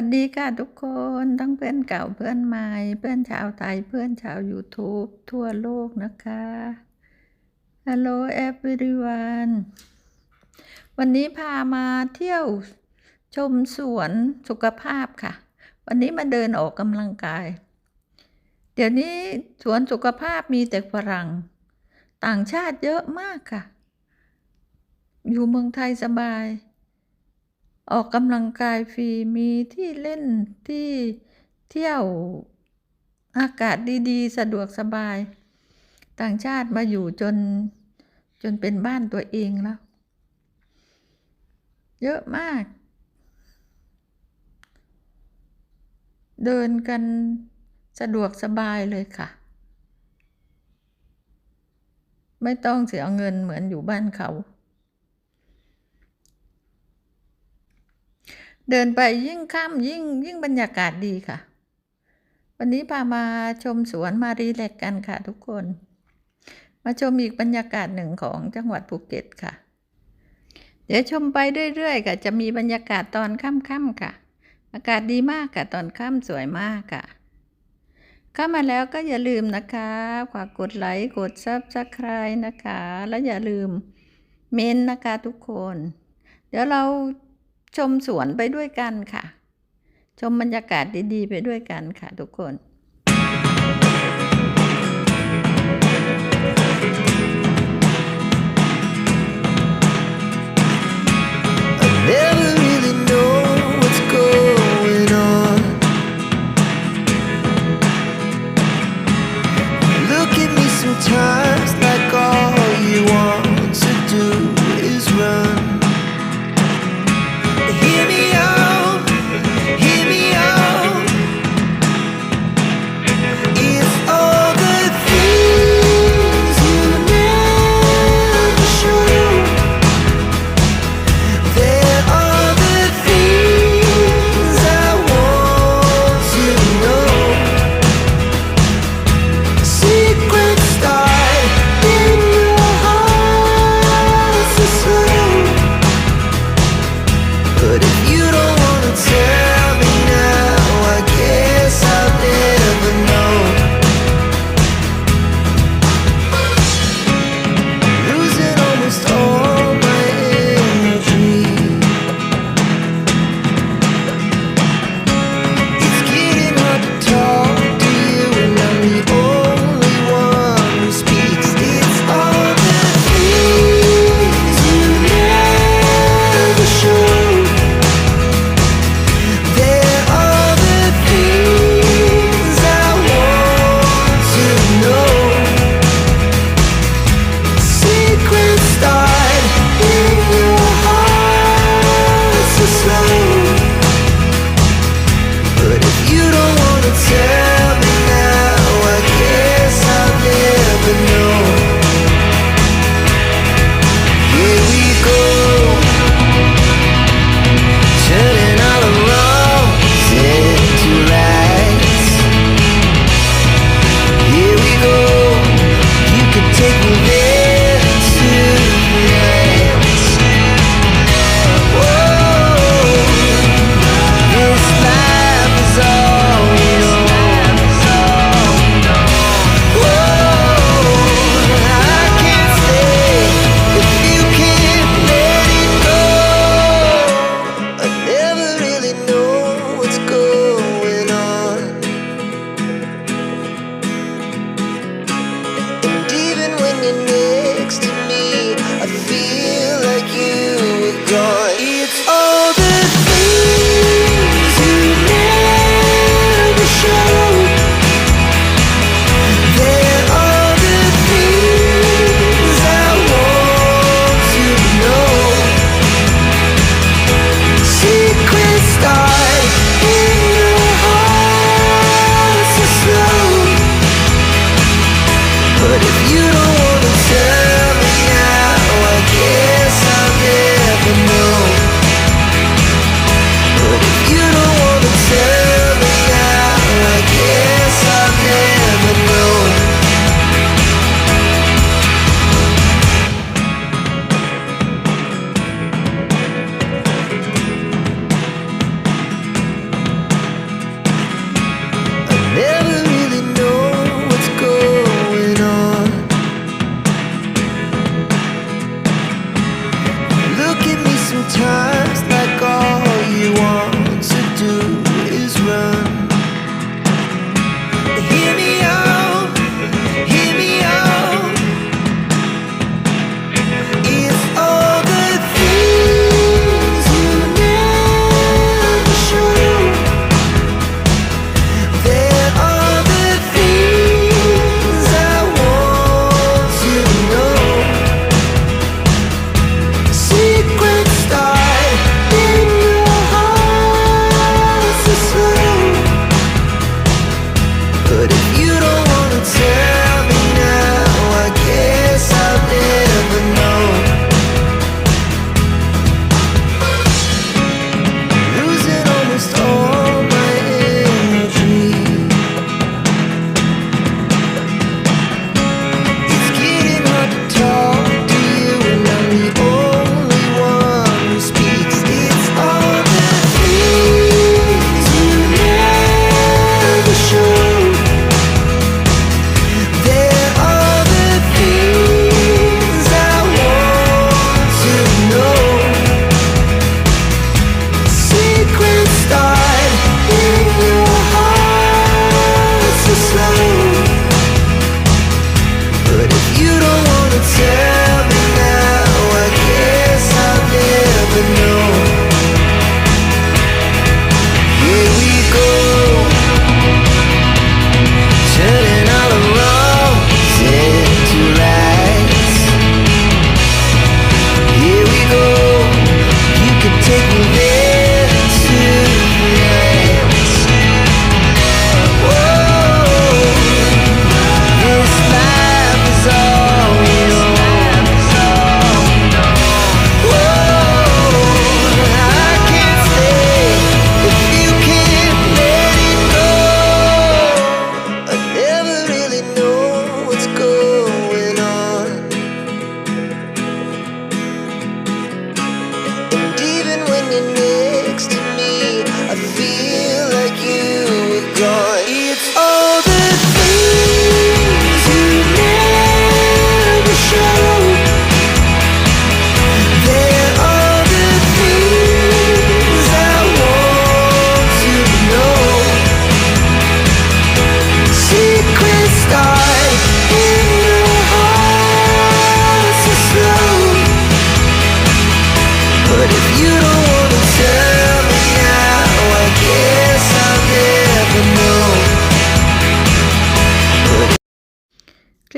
วัสดีค่ะทุกคนทั้งเพื่อนเก่าเพื่อนใหม่ เพื่อนชาวไทยเพื่อนชาว YouTube ทั่วโลกนะคะ Hello everyone วันนี้พามาเที่ยวชมสวนสุขภาพค่ะ วันนี้มาเดินออกกำลังกาย เดี๋ยวนี้สวนสุขภาพมีแต่ฝรั่ง ต่างชาติเยอะมากค่ะ อยู่เมืองไทยสบาย ออกกำลังกายฟรีมีที่เล่นที่เที่ยวอากาศดีๆ สะดวกสบาย ต่างชาติมาอยู่จนจนเป็นบ้านตัวเองแล้ว เยอะมาก เดินกันสะดวกสบายเลยค่ะ ไม่ต้องเสียเงินเหมือนอยู่บ้านเขา เดินไปยิ่งค่ำยิ่งยิ่งบรรยากาศดีค่ะ วันนี้พามาชมสวนมารีแลกกันค่ะทุกคน มาชมอีกบรรยากาศหนึ่งของจังหวัดภูเก็ตค่ะ เดี๋ยวชมไปเรื่อยๆค่ะ จะมีบรรยากาศตอนค่ำๆค่ะ อากาศดีมากค่ะตอนค่ำสวยมากค่ะเข้ามาแล้วก็อย่าลืมนะคะฝากกดไลค์กดซับสไคร b e นะคะ แล้วอย่าลืมเมนนะคะทุกคน เดี๋ยวเรา ชมสวนไปด้วยกันค่ะ ชมบรรยากาศดีๆ ไปด้วยกันค่ะทุกคน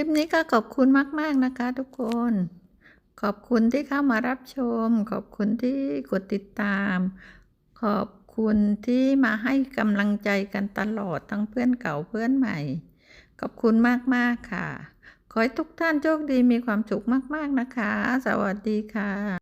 ลิปนี้ก็ขอบคุณมากๆนะคะทุกคน ขอบคุณที่เข้ามารับชม ขอบคุณที่กดติดตาม ขอบคุณที่มาให้กำลังใจกันตลอดทั้งเพื่อนเก่าเพื่อนใหม่ ขอบคุณมากๆค่ะ ขอให้ทุกท่านโชคดีมีความสุขมากๆนะคะ สวัสดีค่ะ